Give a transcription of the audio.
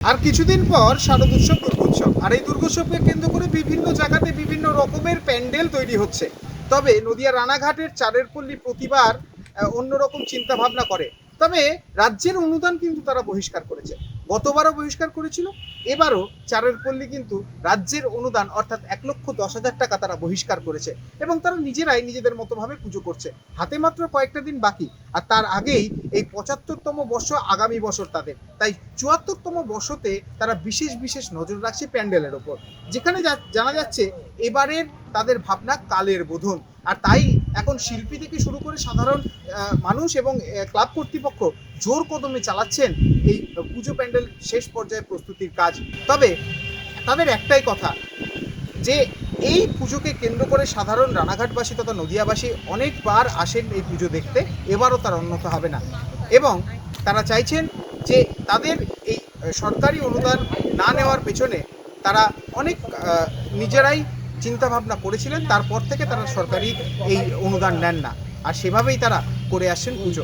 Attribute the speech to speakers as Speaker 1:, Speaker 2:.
Speaker 1: আর কিছুদিন পর শারদ উৎসব দুর্গোৎসব। আর এই দুর্গোৎসবকে কেন্দ্র করে বিভিন্ন জায়গাতে বিভিন্ন রকমের প্যান্ডেল তৈরি হচ্ছে। তবে নদিয়া রানাঘাটের চারের পল্লী প্রতিবার অন্যরকম চিন্তা ভাবনা করে। তবে রাজ্যের অনুদান কিন্তু তারা বহিষ্কার করেছে। গতবারও বহিষ্কার করেছিল, এবারও চারের পল্লী কিন্তু রাজ্যের অনুদান অর্থাৎ এক লক্ষ দশ হাজার টাকা তারা বহিষ্কার করেছে এবং তারা নিজেরাই নিজেদের মতোভাবে পুজো করছে। হাতে মাত্র কয়েকটা দিন বাকি আর তার আগেই এই পঁচাত্তরতম বর্ষ আগামী বছর তাদের। তাই চুয়াত্তরতম বর্ষতে তারা বিশেষ বিশেষ নজর রাখছে প্যান্ডেলের ওপর। যেখানে জানা যাচ্ছে, এবারের তাদের ভাবনা কালের বোধন। আর তাই এখন শিল্পী থেকে শুরু করে সাধারণ মানুষ এবং ক্লাব কর্তৃপক্ষ জোর কদমে চালাচ্ছেন এই পুজো প্যান্ডেল শেষ পর্যায়ে প্রস্তুতির কাজ। তবে, তাদের একটাই কথা, যে এই পুজোকে কেন্দ্র করে সাধারণ রানাঘাটবাসী তথা নদিয়াবাসী অনেকবার আসেন এই পুজো দেখতে, এবারও তার অন্যথা হবে না। এবং তারা চাইছেন যে তাদের এই সরকারি অনুদান না নেওয়ার পেছনে তারা অনেক নিজেরাই চিন্তা ভাবনা করেছিলেন, তারপর থেকে তারা সরকারি এই অনুদান নেন না। আর সেভাবেই তারা করে আসছেন পুজো।